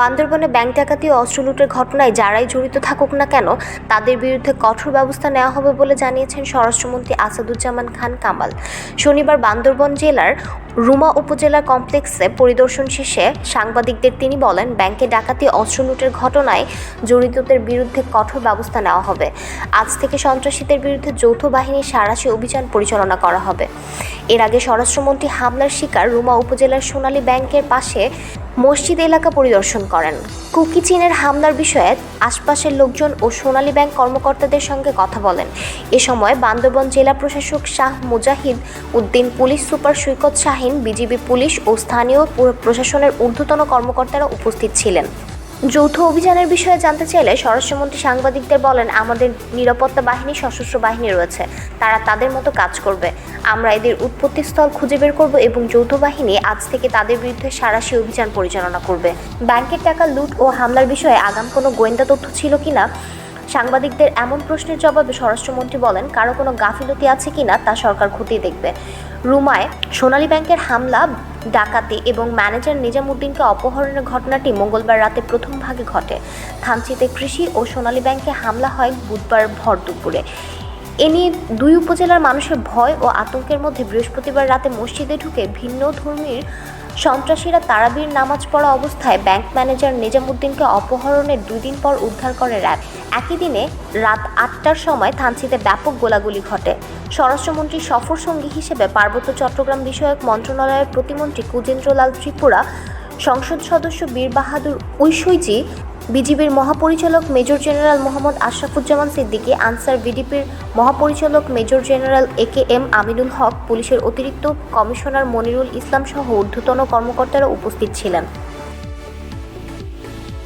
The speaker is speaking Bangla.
বান্দরবনে ব্যাংক ডাকাতি ও অস্ত্র লুটের ঘটনায় যারাই জড়িত থাকুক না কেন, তাদের বিরুদ্ধে কঠোর ব্যবস্থা নেওয়া হবে বলে জানিয়েছেন স্বরাষ্ট্রমন্ত্রী আসাদুজ্জামান খান কামাল। শনিবার বান্দরবন জেলার রুমা উপজেলা কমপ্লেক্সে পরিদর্শন শেষে সাংবাদিকদের তিনি বলেন, ব্যাংকে ডাকাতি, অস্ত্র লুটের ঘটনায় জড়িতদের বিরুদ্ধে কঠোর ব্যবস্থা নেওয়া হবে। আজ থেকে সন্ত্রাসীদের বিরুদ্ধে যৌথ বাহিনীর সারাশি অভিযান পরিচালনা করা হবে। এর আগে স্বরাষ্ট্রমন্ত্রী হামলার শিকার রুমা উপজেলার সোনালী ব্যাংকের পাশে মসজিদ এলাকা পরিদর্শন করেন। কুকি চীনের হামলার বিষয়ে আশপাশের লোকজন ও সোনালী ব্যাংক কর্মকর্তাদের সঙ্গে কথা বলেন। এ সময় বান্দরবন জেলা প্রশাসক Shah Mujahid Uddin, police super Saikat Shahin BGB police ও স্থানীয় প্রশাসনের ঊর্ধ্বতন কর্মকর্তারা উপস্থিত ছিলেন। যৌথ অভিযানের বিষয়ে জানতে চাইলে স্বরাষ্ট্রমন্ত্রী সাংবাদিকদের বলেন, আমাদের নিরাপত্তা বাহিনী সশস্ত্র বাহিনী রয়েছে। তারা তাদের মতো কাজ করবে। আমরা এদের উৎপত্তিস্থল খুঁজে বের করব এবং যৌথ বাহিনী আজ থেকে তাদের বিরুদ্ধে সারাশি অভিযান পরিচালনা করবে। ব্যাংকের টাকা লুট ও হামলার বিষয়ে আগাম কোনো গোয়েন্দা তথ্য ছিল কিনা? সাংবাদিকদের এমন প্রশ্নের জবাবে স্বরাষ্ট্রমন্ত্রী বলেন, কারও কোনো গাফিলতি আছে কিনা তা সরকার খতিয়ে দেখবে। রুমায়, সোনালী ব্যাংকের হামলা, ডাকাতি এবং ম্যানেজার নিজামুদ্দিনকে অপহরণের ঘটনাটি মঙ্গলবার রাতে প্রথম ভাগে ঘটে। থানচিতে কৃষি ও সোনালী ব্যাংকে হামলা হয় বুধবার ভর দুপুরে। এ নিয়ে দুই উপজেলার মানুষের ভয় ও আতঙ্কের মধ্যে বৃহস্পতিবার রাতে মসজিদে ঢুকে ভিন্ন ধর্মীর সন্ত্রাসীরা তারাবির নামাজ পড়া অবস্থায় ব্যাংক ম্যানেজার নিজামুদ্দিনকে অপহরণের দুই দিন পর উদ্ধার করে র্যাব। একই দিনে রাত আটটার সময় থানচিতে ব্যাপক গোলাগুলি ঘটে। স্বরাষ্ট্রমন্ত্রী সফর সঙ্গী হিসেবে পার্বত্য চট্টগ্রাম বিষয়ক মন্ত্রণালয়ের প্রতিমন্ত্রী কুজেন্দ্রলাল ত্রিপুরা, সংসদ সদস্য বীর বাহাদুর ঐশৈজি বিজিবির মহাপরিচালক মেজর জেনারেল মোহাম্মদ আশরাফুজ্জামান সিদ্দিকী, আনসার বিডিপির মহাপরিচালক major general A K M Aminul Haque, পুলিশের অতিরিক্ত কমিশনার মনিরুল ইসলাম সহ ঊর্ধ্বতন কর্মকর্তারা উপস্থিত ছিলেন।